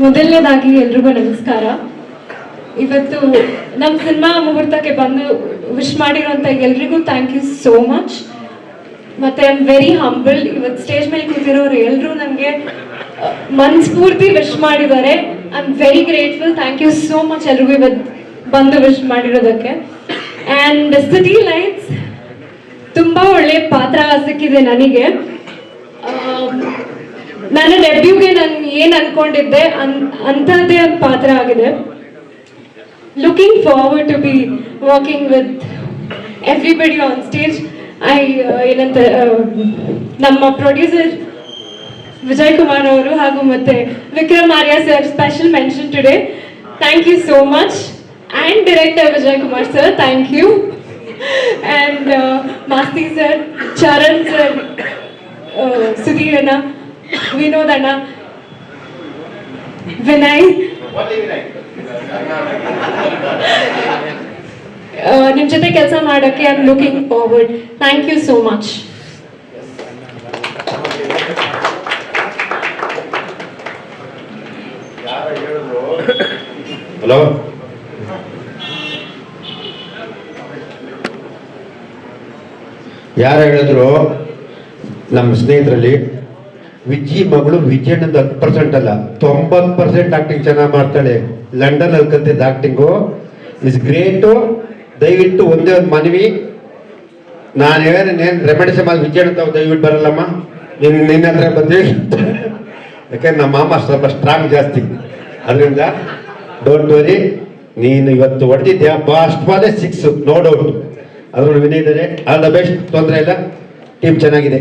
ಮೊದಲನೇದಾಗಿ ಎಲ್ರಿಗೂ ನಮಸ್ಕಾರ. ಇವತ್ತು ನಮ್ಮ ಸಿನಿಮಾ ಮುಹೂರ್ತಕ್ಕೆ ಬಂದು ವಿಶ್ ಮಾಡಿರೋಂಥ ಎಲ್ರಿಗೂ ಥ್ಯಾಂಕ್ ಯು ಸೋ ಮಚ್ ಮತ್ತೆ ಐ ಆಮ್ ವೆರಿ ಹಂಬಲ್ ಇವತ್ತು ಸ್ಟೇಜ್ ಮೇಲೆ ಕೂತಿರೋರು ಎಲ್ಲರೂ ನನಗೆ ಮನಸ್ಫೂರ್ತಿ ವಿಶ್ ಮಾಡಿದ್ದಾರೆ. I am very grateful thank you so much ಎಲ್ರಿಗೂ ಇವತ್ತು ಬಂದು ವಿಶ್ ಮಾಡಿರೋದಕ್ಕೆ. ಆ್ಯಂಡ್ ಸಿಟಿ ಲೈಟ್ಸ್ ತುಂಬ ಒಳ್ಳೆ ಪಾತ್ರ ಸಿಕ್ಕಿದೆ ನನಗೆ ನನ್ನ ಡೆಬ್ಯೂಗೆ ನಾನು ಏನು ಅಂದ್ಕೊಂಡಿದ್ದೆ ಅನ್, ಅಂಥದ್ದೇ ಒಂದು ಪಾತ್ರ ಆಗಿದೆ. Looking forward to be walking with everybody on stage I ಏನಂತ ನಮ್ಮ ಪ್ರೊಡ್ಯೂಸರ್ ವಿಜಯ್ ಕುಮಾರ್ ಅವರು ಹಾಗೂ ಮತ್ತೆ Vikram Arya sir special mention today thank you so much and director Vijay Kumar sir thank you and Masti sir Charan sir Sudhir ಅಣ್ಣ ವಿನೋದ್ ಅಣ್ಣ ವಿನಯ್ ನಿಮ್ಮ ಜೊತೆ ಕೆಲಸ ಮಾಡೋಕ್ಕೆ I am looking forward thank you so much hello ಯಾರು ಹೇಳಿದ್ರು ನಮ್ಮ ಸ್ನೇಹಿತರಲ್ಲಿ ವಿಜ್ಜಿ ಮಗಳು ವಿಜಯಣ್ಣಂದು ಹತ್ತು ಪರ್ಸೆಂಟ್ ಅಲ್ಲ, ತೊಂಬತ್ತು ಪರ್ಸೆಂಟ್ ಆಕ್ಟಿಂಗ್ ಚೆನ್ನಾಗಿ ಮಾಡ್ತಾಳೆ. ಲಂಡನ್ ಅಲ್ಲಿ ಕಲ್ತಿದ್ದ ಆಕ್ಟಿಂಗು ಇಸ್ ಗ್ರೇಟು ದಯವಿಟ್ಟು ಒಂದೇ ಒಂದು ಮನವಿ. ನಾನು ಹೇಳಿನೇನು ರೆಮಿಡಿಸ್ ಮಾಡಿ ವಿಜಯಣ್ಣ ತಾವು ದಯವಿಟ್ಟು ಬರಲ್ಲಮ್ಮ. ನಿನ್ನ ನಿನ್ನ ಹತ್ರ ಬಂದ್ವಿ ಯಾಕಂದ್ರೆ ನಮ್ಮ ಮಾಮ ಸ್ವಲ್ಪ ಸ್ಟ್ರಾಂಗ್ ಜಾಸ್ತಿ. ಅದರಿಂದ ಡೋಂಟ್ ವರಿ ನೀನು ಇವತ್ತು ಹೊಡೆದಿದ್ದೆ ಫಾಸ್ಟ್ ಬಾಲೇ ಸಿಕ್ಸ್ ನೋ ಡೌಟ್ ಅದರೊಳಗೆ ವಿನಯ್ ಇದ್ದಾರೆ ಆಲ್ ದ ಬೆಸ್ಟ್ ತೊಂದರೆ ಇಲ್ಲ. ಟೀಮ್ ಚೆನ್ನಾಗಿದೆ.